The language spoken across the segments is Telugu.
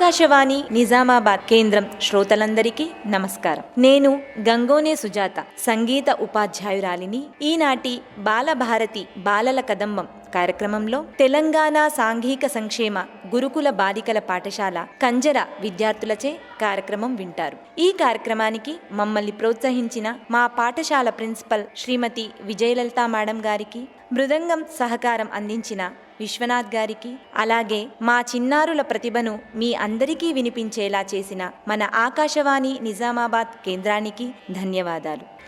ఆకాశవాణి నిజామాబాద్ కేంద్రం శ్రోతలందరికీ నమస్కారం. నేను గంగోనే సుజాత సంగీత ఉపాధ్యాయురాలిని. ఈనాటి బాలభారతి బాలల కదంబం కార్యక్రమంలో తెలంగాణ సాంఘిక సంక్షేమ గురుకుల బాలికల పాఠశాల కంజర విద్యార్థులచే కార్యక్రమం వింటారు. ఈ కార్యక్రమానికి మమ్మల్ని ప్రోత్సహించిన మా పాఠశాల ప్రిన్సిపల్ శ్రీమతి విజయలలిత మేడం గారికి మృదంగం సహకారం అందించిన విశ్వనాథ్ గారికి అలాగే మా చిన్నారుల ప్రతిభను మీ అందరికీ వినిపించేలా చేసిన మన ఆకాశవాణి నిజామాబాద్ కేంద్రానికి ధన్యవాదాలు.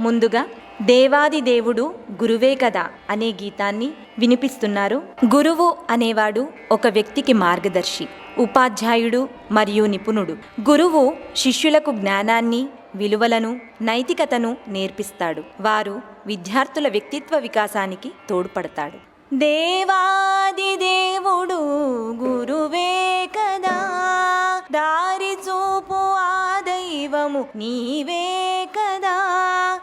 ముందుగా దేవాది దేవుడు గురువే కదా అనే గీతాన్ని వినిపిస్తున్నారు. గురువు అనేవాడు ఒక వ్యక్తికి మార్గదర్శి ఉపాధ్యాయుడు మరియు నిపుణుడు. గురువు శిష్యులకు జ్ఞానాన్ని విలువలను నైతికతను నేర్పిస్తాడు. వారు విద్యార్థుల వ్యక్తిత్వ వికాసానికి తోడ్పడతాడు. దేవాది దేవుడు గురువే కదా. దారి చూపు ఆ దైవము నీవే కదా.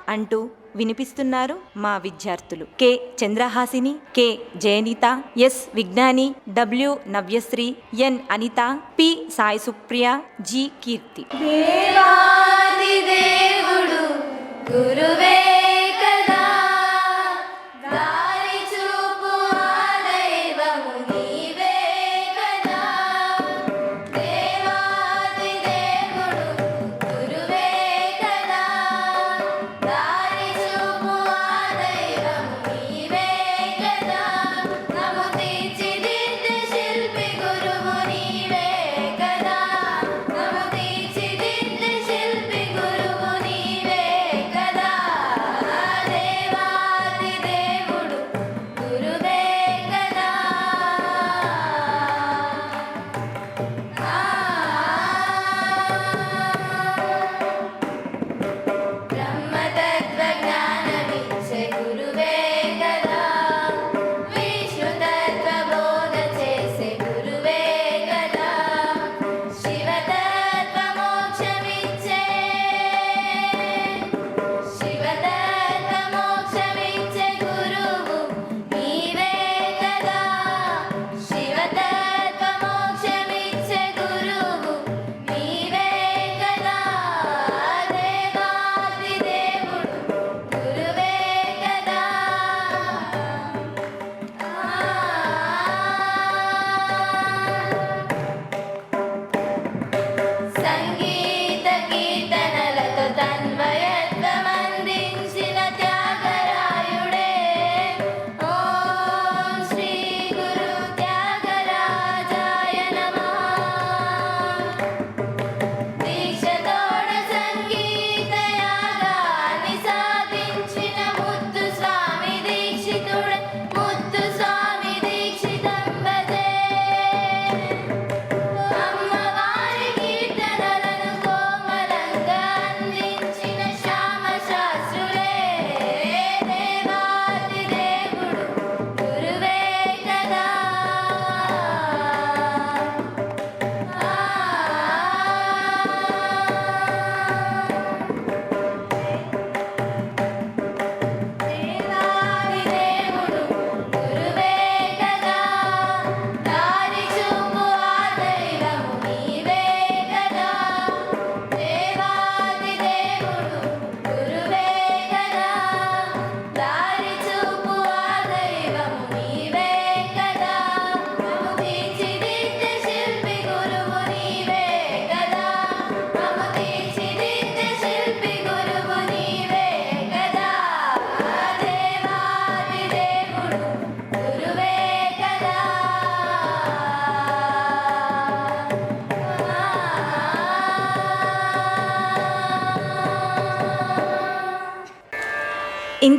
అంటూ వినిపిస్తున్నారు మా విద్యార్థులు. K. Chandrahasini K. Jayanitha S. Vignani W. Navyasri N. Anitha P. Sai Supriya G. Keerthi. దేవుడు గురువే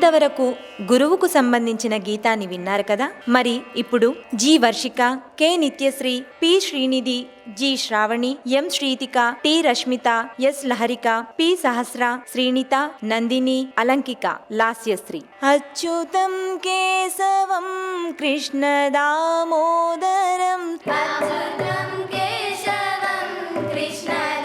ఇంతవరకు గురువుకు సంబంధించిన గీతాన్ని విన్నారు కదా? మరి ఇప్పుడు G Varshika K Nityasri P Srinidhi G Sravani M Srithika T Rashmitha S Laharika P Sahasra Srinitha Nandini Alankika Lasyasri. Achyutam కేశవం కృష్ణ దామోదరం. కృష్ణ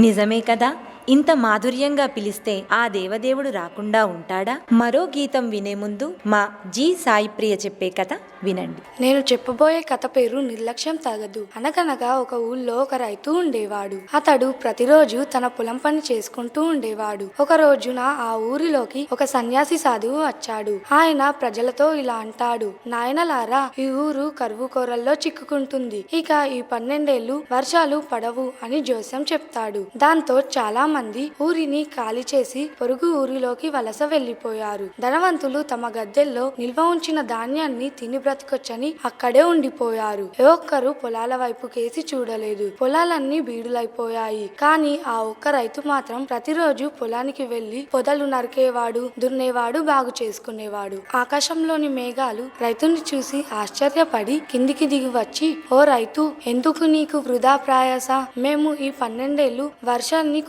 నిజమే కదా? ఇంత మాధుర్యంగా పిలిస్తే ఆ దేవదేవుడు రాకుండా ఉంటాడా? మరో గీతం వినే ముందు మా జీ సాయి ప్రియ చెప్పే కథ వినండి. నేను చెప్పబోయే కథ పేరు నిర్లక్ష్యం తగదు. అనగనగా ఒక ఊళ్ళో ఒక రైతు ఉండేవాడు. అతడు ప్రతిరోజు తన పొలం పని చేసుకుంటూ ఉండేవాడు. ఒక రోజున ఆ ఊరిలోకి ఒక సన్యాసి సాధువు వచ్చాడు. ఆయన ప్రజలతో ఇలా అంటాడు నాయనలారా ఈ ఊరు కరువు కోరల్లో చిక్కుకుంటుంది. ఇక ఈ పన్నెండేళ్ళు వర్షాలు పడవు అని జోస్యం చెప్తాడు. దాంతో చాలా మంది ఊరిని ఖాళీ చేసి పొరుగు ఊరిలోకి వలస వెళ్ళిపోయారు ధనవంతులు తమ గద్దెల్లో నిల్వ ఉంచిన ధాన్యాన్ని తిని బ్రతకొచ్చని అక్కడే ఉండిపోయారు. ఏ ఒక్కరు పొలాల వైపు కేసి చూడలేదు. పొలాలన్నీ బీడులైపోయాయి. కానీ ఆ ఒక్క రైతు మాత్రం ప్రతిరోజు పొలానికి వెళ్ళి పొదలు నరికేవాడు దున్నేవాడు బాగు చేసుకునేవాడు. ఆకాశంలోని మేఘాలు రైతుని చూసి ఆశ్చర్యపడి కిందికి దిగి వచ్చి ఓ రైతు ఎందుకు నీకు వృధా ప్రయాస? మేము ఈ పన్నెండేళ్ళు వర్షాన్ని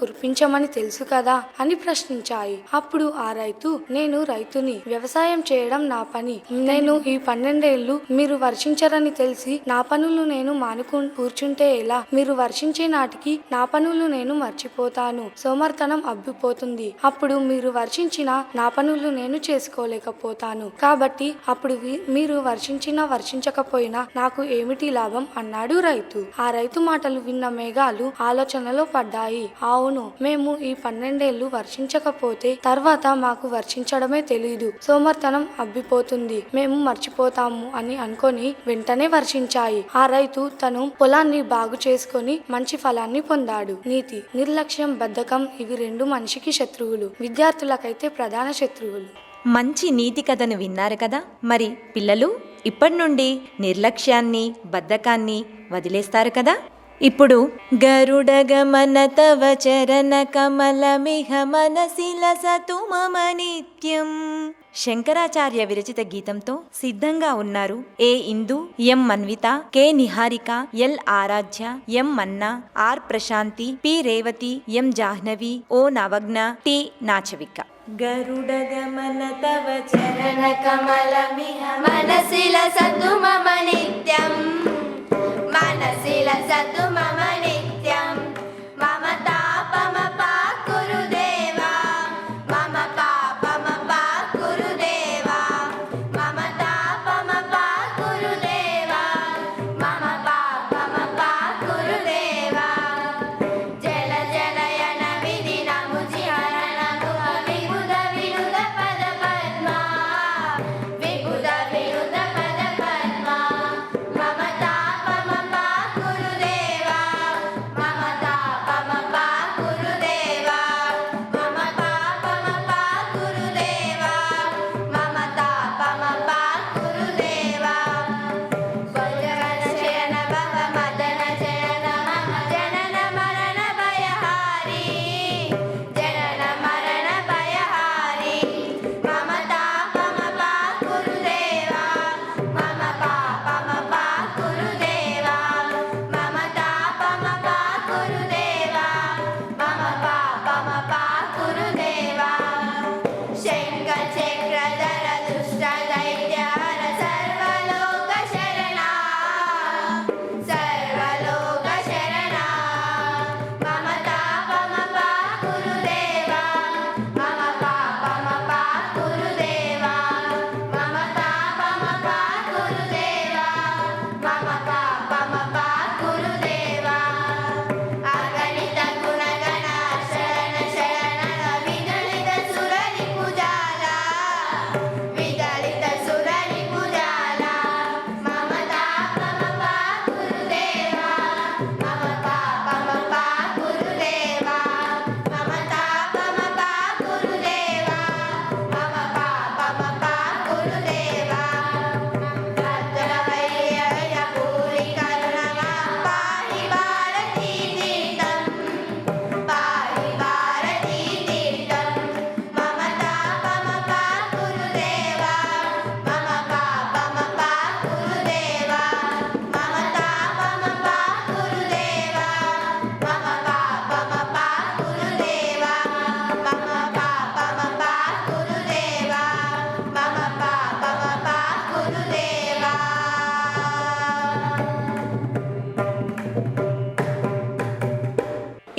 కురిపించమని తెలుసు కదా అని ప్రశ్నించాయి. అప్పుడు ఆ రైతు నేను రైతుని వ్యవసాయం చేయడం నా పని. నేను ఈ పన్నెండేళ్ళు మీరు వర్షించరని తెలిసి నా పనులు నేను మానుకు కూర్చుంటే ఎలా? మీరు వర్షించే నాటికి నా పనులు నేను మర్చిపోతాను. సోమర్తనం అబ్బిపోతుంది. అప్పుడు మీరు వర్షించిన నా పనులు నేను చేసుకోలేకపోతాను. కాబట్టి అప్పుడు మీరు వర్షించినా వర్షించకపోయినా నాకు ఏమిటి లాభం? అన్నాడు రైతు. ఆ రైతు మాటలు విన్న మేఘాలు ఆలోచనలో పడ్డాయి. అవును మేము ఈ పన్నెండేళ్ళు వర్షించకపోతే తర్వాత మాకు వర్షించడమే తెలియదు సోమర్తనం అబ్బిపోతుంది. మేము మర్చిపోతాము అని అనుకొని వెంటనే వర్షించాయి. ఆ రైతు తను పొలాన్ని బాగు చేసుకొని మంచి ఫలాన్ని పొందాడు. నీతి నిర్లక్ష్యం బద్ధకం ఇవి రెండు మనిషికి శత్రువులు. విద్యార్థులకైతే ప్రధాన శత్రువులు. మంచి నీతి కథను విన్నారు కదా? మరి పిల్లలు ఇప్పటి నుండి నిర్లక్ష్యాన్ని బద్ధకాన్ని వదిలేస్తారు కదా? ఇప్పుడు గరుడగమన తవ చరణ కమలమిహ మనసిల సతు మమ నిత్యం శంకరాచార్య విరచిత గీతంతో సిద్ధంగా ఉన్నారు. A Indu M Manvitha K Niharika L Aradhya M Manna R Prashanthi P Revathi M Jahnavi O Navagna T Nachavika. గరుడగమన తవ చరణ కమలమిహ మనసిల సతు మమ నిత్యం మనసిల సతు మమ నిత్యం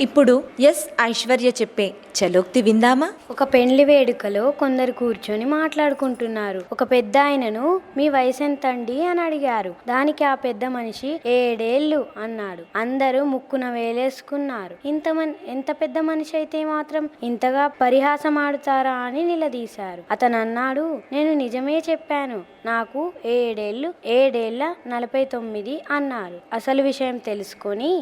ఇప్పుడు ఎస్ ఐశ్వర్య చెప్పే చలోక్తి విందామా? ఒక పెండ్లి వేడుకలో కొందరు కూర్చొని మాట్లాడుకుంటున్నారు. ఒక పెద్ద ఆయనను మీ వయసు ఎంతండి అని అడిగారు. దానికి ఆ పెద్ద మనిషి ఏడేళ్ళు అన్నాడు. అందరూ ముక్కున వేలేసుకున్నారు. ఇంత ఎంత పెద్ద మనిషి అయితే మాత్రం ఇంతగా పరిహాసం ఆడుతారా అని నిలదీశారు. అతను అన్నాడు నేను నిజమే చెప్పాను. నాకు ఏడేళ్ళు ఏడేళ్ళ నలభై తొమ్మిది అన్నారు. అసలు విషయం తెలుసుకొని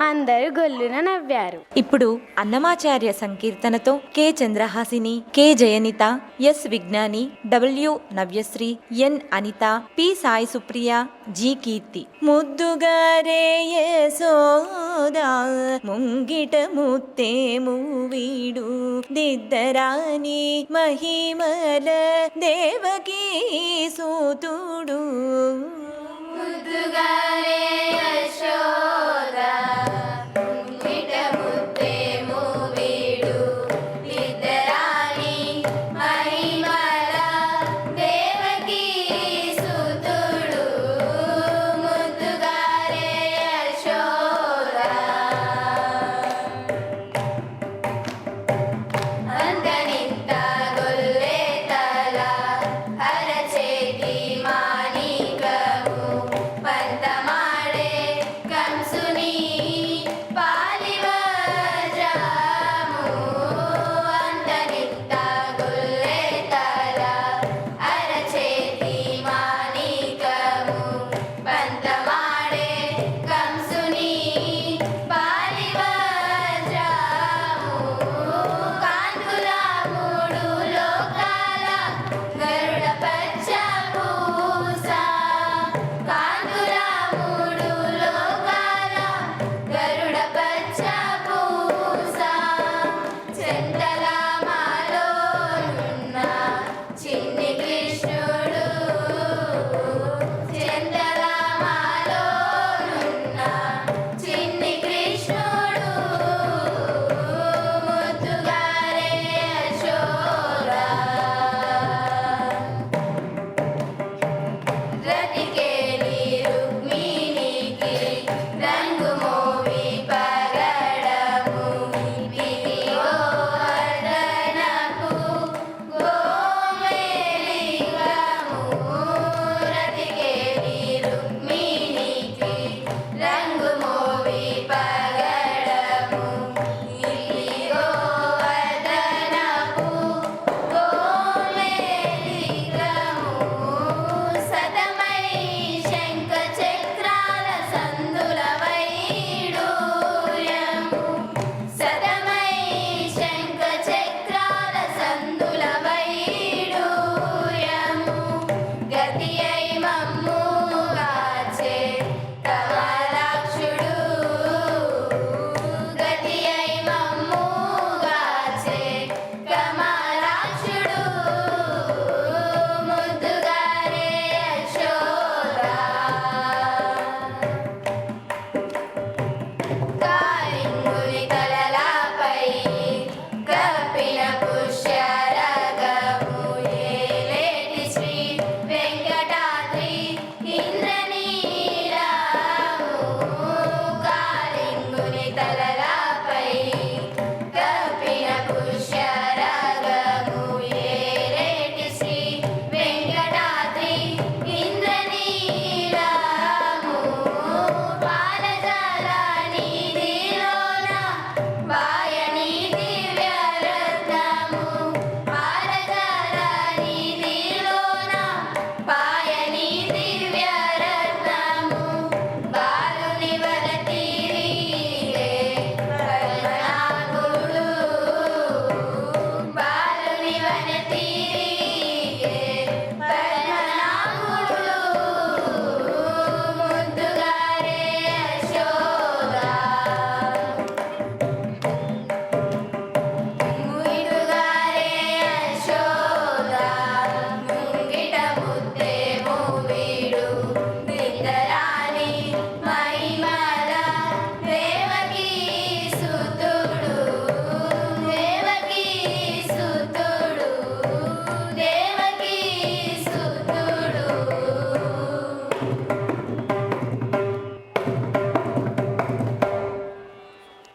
అందరూ గొల్లున నవ్వారు. ఇప్పుడు Annamacharya సంకీర్తనతో K Chandrahasini K Jayanitha S Vignani W Navyasri N Anitha P Sai Supriya G Keerthi. ముద్దుగారే సోదా ముంగిట ముత్తే మూవీడు దిద్దరాని మహిమల దేవకీ సూతుడు. ముద్దుగారే యశోద ముంగిట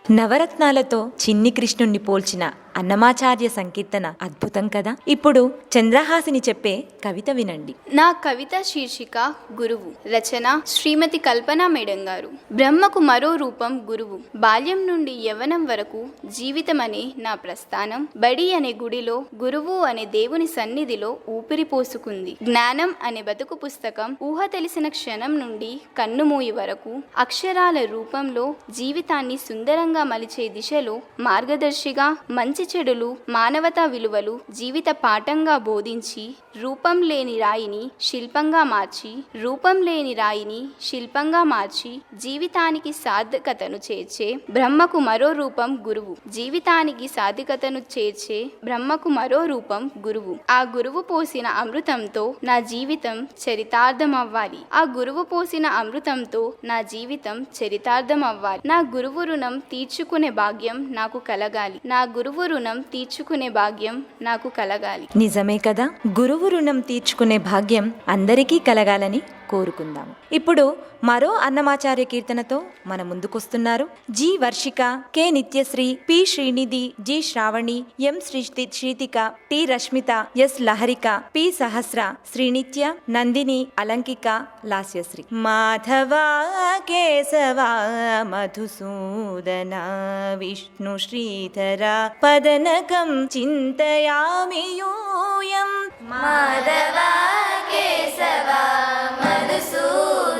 నవరత్నాలతో చిన్ని కృష్ణుణ్ణి పోల్చిన అన్నమాచార్య సంకీర్తన అద్భుతం కదా? ఇప్పుడు చంద్రహాసిని చెప్పే కవిత వినండి. నా కవిత శీర్షిక గురువు. రచన శ్రీమతి కల్పన మేడం గారు. బ్రహ్మకు మరో రూపం గురువు. బాల్యం నుండి యవనం వరకు జీవితం అనే నా ప్రస్థానం. బడి అనే గుడిలో గురువు అనే దేవుని సన్నిధిలో ఊపిరి పోసుకుంది. జ్ఞానం అనే బతుకు పుస్తకం ఊహ తెలిసిన క్షణం నుండి కన్నుమూయి వరకు అక్షరాల రూపంలో జీవితాన్ని సుందరంగా మలిచే దిశలో మార్గదర్శిగా మంచి చెడులు మానవతా విలువలు జీవిత పాఠంగా బోధించి రూపం లేని రాయిని శిల్పంగా మార్చి రూపం లేని రాయిని శిల్పంగా మార్చి జీవితానికి సార్థకతను చేర్చే బ్రహ్మకు మరో రూపం గురువు. జీవితానికి సాధికతను చేర్చే బ్రహ్మకు మరో రూపం గురువు. ఆ గురువు పోసిన అమృతంతో నా జీవితం చరితార్థం అవ్వాలి ఆ గురువు పోసిన అమృతంతో నా జీవితం చరితార్థం అవ్వాలి నా గురువు రుణం తీర్చుకునే భాగ్యం నాకు కలగాలి. నా గురువు రుణం తీర్చుకునే భాగ్యం నాకు కలగాలి. నిజమే కదా? గురువు రుణం తీర్చుకునే భాగ్యం అందరికీ కలగాలని కోరుకుందాం ఇప్పుడు మరో అన్నమాచార్య కీర్తనతో మన ముందుకొస్తున్నారు. G Varshika K Nityasri P Srinidhi G Sravani M Sri Srithika T Rashmitha S Laharika P Sahasra Srinithya Nandini Alankika Lasyasri. Madhava కేశవా మధుసూదన విష్ణు శ్రీధర పదనకం చింతయామి యూయం మాధవా కేశవా మధుసూదనా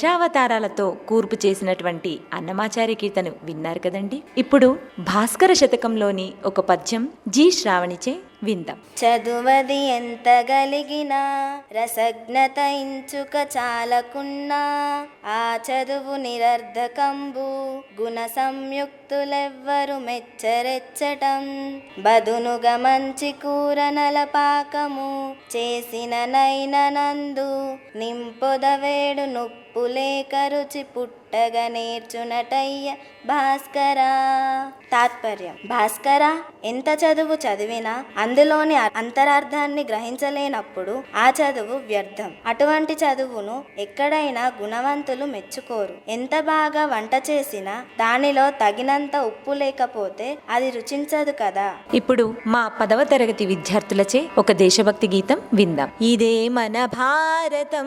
దశావతారాలతో కూర్పు చేసినటువంటి అన్నమాచార్య కీర్తను విన్నారు కదండి? ఇప్పుడు భాస్కర శతకంలోని ఒక పద్యం జి శ్రావణిచే విందాం. చదువది ఎంత గలిగినా రసజ్ఞత ఇంచుక చాలకున్నా ఆ చదువు నిరర్ధకంబు గుణ సంయుక్తులెవ్వరు మెచ్చరెచ్చటం. బదునుగ మంచి కూర నలపాకము చేసిన నైనందు నింపొదవేడు నొప్పి నొప్పులేక రుచి పుట్టగ నేర్చునటయ్య భాస్కరా. తాత్పర్యం. భాస్కర ఎంత చదువు చదివినా అందులోని అంతరార్థాన్ని గ్రహించలేనప్పుడు ఆ చదువు వ్యర్థం. అటువంటి చదువును ఎక్కడైనా గుణవంతులు మెచ్చుకోరు. ఎంత బాగా వంట చేసినా దానిలో తగినంత ఉప్పు లేకపోతే అది రుచించదు కదా. ఇప్పుడు మా పదవ తరగతి విద్యార్థులచే ఒక దేశభక్తి గీతం విందాం. ఇదే మన భారతం.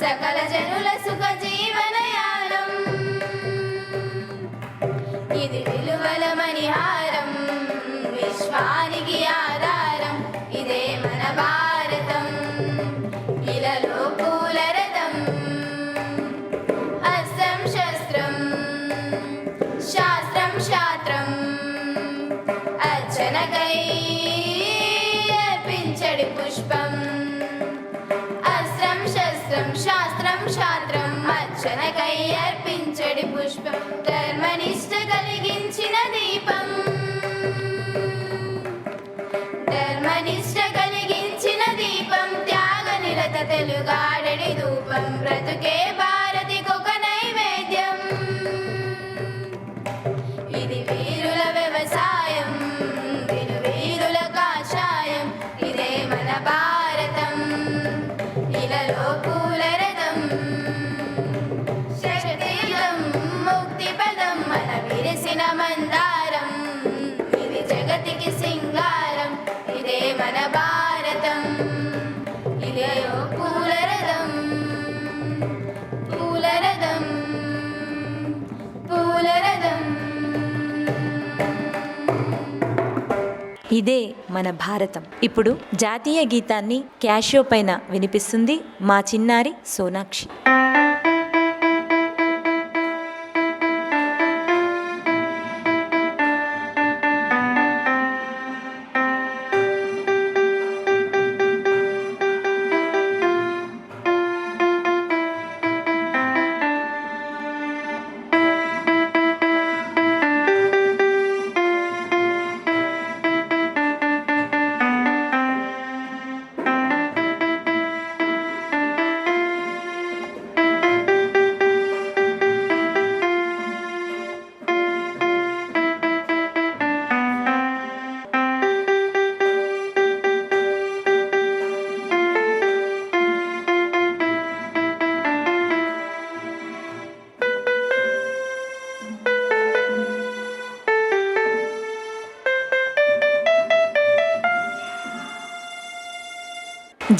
సకల జనుల సుఖ జీవనయానం. ఇది విలువల మణిహారం. విశ్వానికి ఆ అర్చనకై అర్పించడి పుష్పం ధర్మనిష్ట కలిగించిన దీపం. ధర్మనిష్ట కలిగించిన దీపం త్యాగ నిరత తెలుగాడడి ధూపం బ్రతుకే భారతికొక నైవేద్యం. ఇది వీరుల వ్యవసాయం ఇది వీరుల కాషాయం ఇదే మన భారతం. ఇలలో ఇదే మన భారతం. ఇప్పుడు జాతీయ గీతాన్ని క్యాషియో పైన వినిపిస్తుంది మా చిన్నారి సోనాక్షి.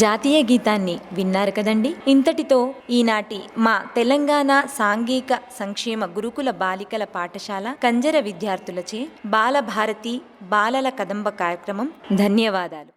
జాతీయ గీతాన్ని విన్నారు కదండి? ఇంతటితో ఈనాటి మా తెలంగాణ సాంఘిక సంక్షేమ గురుకుల బాలికల పాఠశాల కంజర విద్యార్థులచే బాలభారతి బాలల కదంబ కార్యక్రమం. ధన్యవాదాలు.